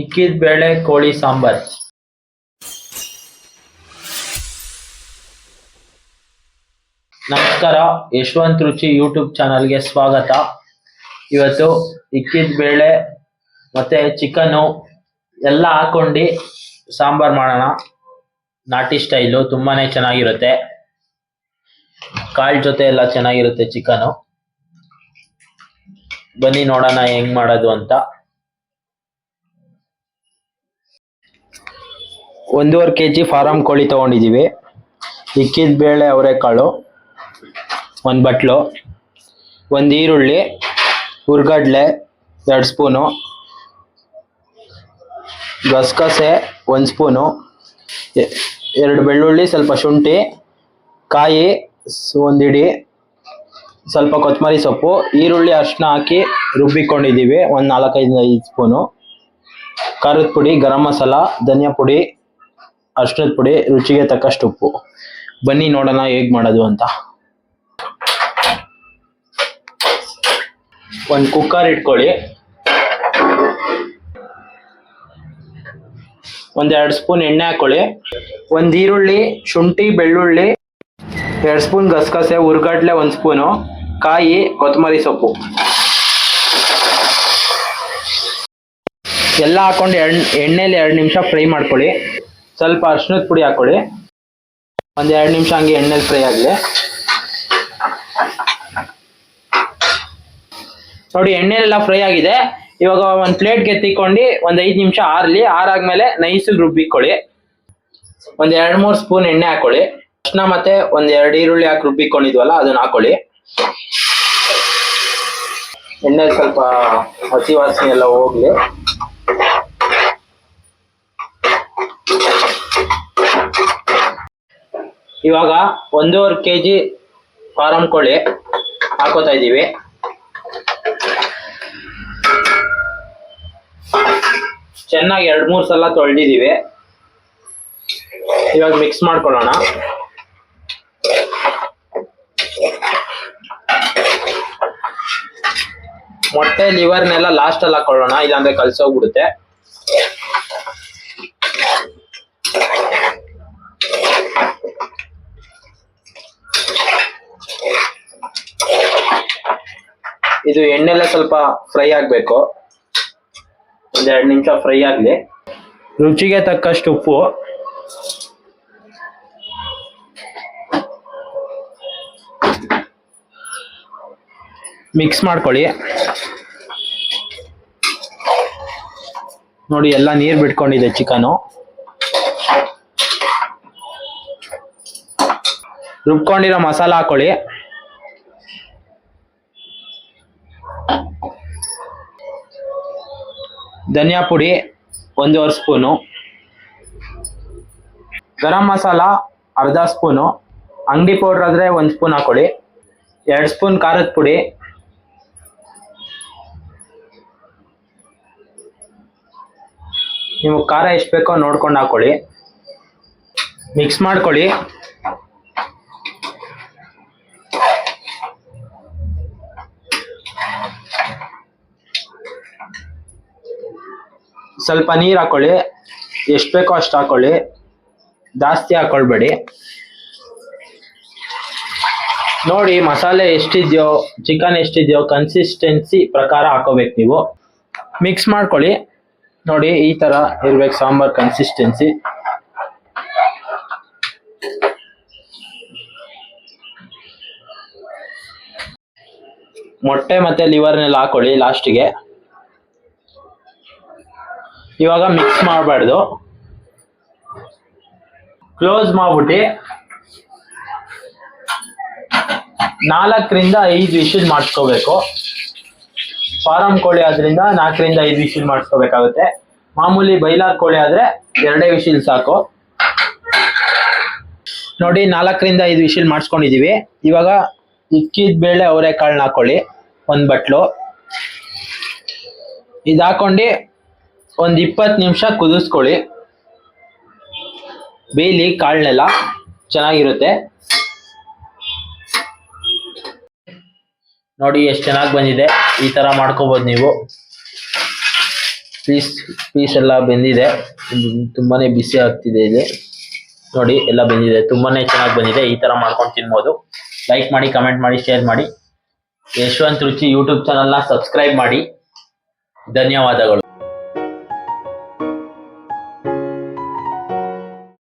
ಇಕ್ಕಿದ ಬೇಳೆ, ಕೋಳಿ, ಸಾಂಬಾರ್. ನಮಸ್ಕಾರ, ಯಶವಂತ್ ರುಚಿ ಯೂಟ್ಯೂಬ್ ಚಾನಲ್ಗೆ ಸ್ವಾಗತ. ಇವತ್ತು ಇಕ್ಕಿದ ಬೇಳೆ ಮತ್ತೆ ಚಿಕನು ಎಲ್ಲ ಹಾಕೊಂಡು ಸಾಂಬಾರ್ ಮಾಡೋಣ. ನಾಟಿ ಸ್ಟೈಲು ತುಂಬಾನೇ ಚೆನ್ನಾಗಿರುತ್ತೆ. ಕಾಳು ಜೊತೆ ಎಲ್ಲ ಚೆನ್ನಾಗಿರುತ್ತೆ ಚಿಕನು ಬನ್ನಿ ನೋಡೋಣ ಹೆಂಗ್ ಮಾಡೋದು ಅಂತ. ಒಂದೂವರೆ ಕೆ ಜಿ ಫಾರಂ ಕೋಳಿ ತೊಗೊಂಡಿದ್ದೀವಿ ಇಕ್ಕಿದ ಬೇಳೆ ಅವರೆಕಾಳು, ಒಂದು ಬಟ್ಲು, ಒಂದು ಈರುಳ್ಳಿ, ಹುರ್ಗಡ್ಲೆ, ಎರಡು ಸ್ಪೂನು, ಗಸಗಸೆ, ಒಂದು ಸ್ಪೂನು ಎರಡು ಬೆಳ್ಳುಳ್ಳಿ, ಸ್ವಲ್ಪ ಶುಂಠಿ, ಕಾಯಿ ಒಂದಿಡಿ ಒಂದು ಸ್ವಲ್ಪ ಕೊತ್ತಂಬರಿ ಸೊಪ್ಪು, ಈರುಳ್ಳಿ ಅರ್ಶಿನ ಹಾಕಿ ರುಬ್ಬಿಕೊಂಡಿದ್ದೀವಿ ಒಂದು ನಾಲ್ಕೈದು, ಐದು ಸ್ಪೂನು. ಖಾರದ ಪುಡಿ, ಗರಂ ಮಸಾಲ, ಧನಿಯಾ ಪುಡಿ ಅರ್ಶಿನದ ಪುಡಿ, ರುಚಿಗೆ ತಕ್ಕಷ್ಟು ಉಪ್ಪು. ಬನ್ನಿ ನೋಡೋಣ ಹೇಗ್ ಮಾಡೋದು ಅಂತ. ಒಂದು ಕುಕ್ಕರ್ ಇಟ್ಕೊಳ್ಳಿ. ಒಂದೆರಡು ಸ್ಪೂನ್ ಎಣ್ಣೆ ಹಾಕೊಳ್ಳಿ. ಒಂದ್ ಈರುಳ್ಳಿ, ಶುಂಠಿ, ಬೆಳ್ಳುಳ್ಳಿ, ಎರಡು ಸ್ಪೂನ್ ಗಸಗಸೆ, ಹುರ್ಗಡ್ಲೆ ಒಂದು ಸ್ಪೂನು, ಕಾಯಿ, ಕೊತ್ತಂಬರಿ ಸೊಪ್ಪು. ಎಲ್ಲ ಹಾಕೊಂಡು ಎಣ್ಣೆಯಲ್ಲಿ ಎರಡು ನಿಮಿಷ ಫ್ರೈ ಮಾಡ್ಕೊಳ್ಳಿ. ಸ್ವಲ್ಪ ಅರ್ಶಿನದ ಪುಡಿ ಹಾಕೊಳ್ಳಿ ಒಂದು ಎರಡು ನಿಮಿಷ ಹಂಗೆ ಎಣ್ಣೆಲಿ ಫ್ರೈ ಆಗಲಿ. ನೋಡಿ, ಎಣ್ಣೆಲೆಲ್ಲ ಫ್ರೈ ಆಗಿದೆ. ಇವಾಗ ಒಂದು ಪ್ಲೇಟ್ಗೆ ಎತ್ತಿಕೊಂಡು ಒಂದು ಐದು ನಿಮಿಷ ಆರ್ಲಿ. ಆರಾದ್ಮೇಲೆ ನೈಸಲ್ಲಿ ರುಬ್ಬಿಕೊಳ್ಳಿ. ಒಂದು ಎರಡು ಮೂರು ಸ್ಪೂನ್ ಎಣ್ಣೆ ಹಾಕೊಳ್ಳಿ ಅರ್ಶನ ಮತ್ತೆ ಒಂದ್ ಎರಡು ಈರುಳ್ಳಿ ಹಾಕಿ ರುಬ್ಬಿಕೊಂಡಿದ್ವಲ್ಲ, ಅದನ್ನ ಹಾಕೊಳ್ಳಿ ಎಣ್ಣೆ ಸ್ವಲ್ಪ ಹಸಿ ವಾಸನೆ ಎಲ್ಲ ಹೋಗ್ಲಿ. ಇವಾಗ ಒಂದೂವರೆ ಕೆ ಜಿ ಫಾರಂ ಕೋಳಿ ಹಾಕೋತಾ ಇದ್ದೀವಿ. ಚೆನ್ನಾಗಿ ಎರಡ್ ಮೂರು ಸಲ ತೊಳೆದಿದ್ದೀವಿ. ಇವಾಗ ಮಿಕ್ಸ್ ಮಾಡ್ಕೊಳ್ಳೋಣ. ಮೊಟ್ಟೆ ಲಿವರ್ನೆಲ್ಲ ಲಾಸ್ಟ್ ಅಲ್ಲಿ ಹಾಕೊಳ್ಳೋಣ, ಇಲ್ಲಾಂದ್ರೆ ಕಲ್ಸೋಗ್ಬಿಡುತ್ತೆ. ಇದು ಎಣ್ಣೆಲ್ಲ ಸ್ವಲ್ಪ ಫ್ರೈ ಆಗ್ಬೇಕು. ಒಂದೆರಡು ನಿಮಿಷ ಫ್ರೈ ಆಗ್ಲಿ. ರುಚಿಗೆ ತಕ್ಕಷ್ಟು ಉಪ್ಪು. ಮಿಕ್ಸ್ ಮಾಡ್ಕೊಳ್ಳಿ. ನೋಡಿ, ಎಲ್ಲ ನೀರು ಬಿಟ್ಕೊಂಡಿದೆ ಚಿಕನು. ರುಬ್ಕೊಂಡಿರೋ ಮಸಾಲ ಹಾಕೊಳ್ಳಿ. ಧನಿಯಾ ಪುಡಿ ಒಂದೂವರೆ ಸ್ಪೂನು. ಗರಂ ಮಸಾಲ, ಅರ್ಧ ಸ್ಪೂನು. ಅಂಗಡಿ ಪೌಡ್ರ್ ಆದರೆ ಒಂದು ಸ್ಪೂನ್ ಹಾಕೊಳ್ಳಿ. ಎರಡು ಸ್ಪೂನ್ ಖಾರದ ಪುಡಿ. ನಿಮಗೆ ಖಾರ ಎಷ್ಟು ಬೇಕೋ ನೋಡ್ಕೊಂಡು ಹಾಕೊಳ್ಳಿ. ಮಿಕ್ಸ್ ಮಾಡ್ಕೊಳ್ಳಿ. ಸ್ವಲ್ಪ ನೀರು ಹಾಕೊಳ್ಳಿ. ಎಷ್ಟು ಬೇಕೋ ಅಷ್ಟು ಹಾಕೊಳ್ಳಿ. ಜಾಸ್ತಿ ಹಾಕೊಳ್ಬೇಡಿ. ನೋಡಿ, ಮಸಾಲೆ ಎಷ್ಟಿದೆಯೋ ಚಿಕನ್ ಎಷ್ಟಿದೆಯೋ ಕನ್ಸಿಸ್ಟೆನ್ಸಿ ಪ್ರಕಾರ ಹಾಕೋಬೇಕು ನೀವು. ಮಿಕ್ಸ್ ಮಾಡ್ಕೊಳ್ಳಿ. ನೋಡಿ, ಈ ತರ ಇರ್ಬೇಕು ಸಾಂಬಾರ್ ಕನ್ಸಿಸ್ಟೆನ್ಸಿ ಮೊಟ್ಟೆ ಮತ್ತೆ ಲಿವರ್ನೆಲ್ಲ ಹಾಕೊಳ್ಳಿ ಲಾಸ್ಟಿಗೆ ಇವಾಗ ಮಿಕ್ಸ್ ಮಾಡಬಾರ್ದು. ಕ್ಲೋಸ್ ಮಾಡ್ಬಿಟ್ಟು ನಾಲ್ಕರಿಂದ ಐದು ವಿಶಿಲ್ ಮಾಡಿಸ್ಕೋಬೇಕು. ಫಾರಂ ಕೋಳಿ ಆದ್ರಿಂದ ನಾಲ್ಕರಿಂದ ಐದು ವಿಶಿಲ್ ಮಾಡಿಸ್ಕೋಬೇಕಾಗುತ್ತೆ. ಮಾಮೂಲಿ ಬೈಲಾರ್ ಕೋಳಿ ಆದ್ರೆ ಎರಡೇ ವಿಶಿಲ್ ಸಾಕು. ನೋಡಿ, ನಾಲ್ಕರಿಂದ ಐದು ವಿಶಿಲ್ ಮಾಡಿಸ್ಕೊಂಡಿದೀವಿ. ಇವಾಗ ಇಕ್ಕಿದ ಬೇಳೆ ಅವರೆಕಾಳನ್ನ ಹಾಕೊಳ್ಳಿ ಒಂದು ಬಟ್ಲು. ಇದು ಒಂದ್ ಇಪ್ಪತ್ತು ನಿಮಿಷ ಕುದಿಸ್ಕೊಳ್ಳಿ. ಬೇಯಲಿ ಕಾಳನ್ನೆಲ್ಲ ಚೆನ್ನಾಗಿರುತ್ತೆ. ನೋಡಿ ಎಷ್ಟು ಚೆನ್ನಾಗಿ ಬಂದಿದೆ. ಈ ತರ ಮಾಡ್ಕೋಬೋದು ನೀವು. ಪೀಸ್ ಪೀಸ್ ಎಲ್ಲ ಬೆಂದಿದೆ. ತುಂಬಾ ಬಿಸಿ ಆಗ್ತಿದೆ ಇದು. ನೋಡಿ, ಎಲ್ಲ ಬೆಂದಿದೆ. ತುಂಬಾನೇ ಚೆನ್ನಾಗಿ ಬಂದಿದೆ. ಈ ತರ ಮಾಡ್ಕೊಂಡು ತಿನ್ಬೋದು. ಲೈಕ್ ಮಾಡಿ ಕಮೆಂಟ್ ಮಾಡಿ ಶೇರ್ ಮಾಡಿ. ಯಶವಂತ್ ರುಚಿ ಯೂಟ್ಯೂಬ್ ಚಾನಲ್ನ ಸಬ್ಸ್ಕ್ರೈಬ್ ಮಾಡಿ. ಧನ್ಯವಾದಗಳು.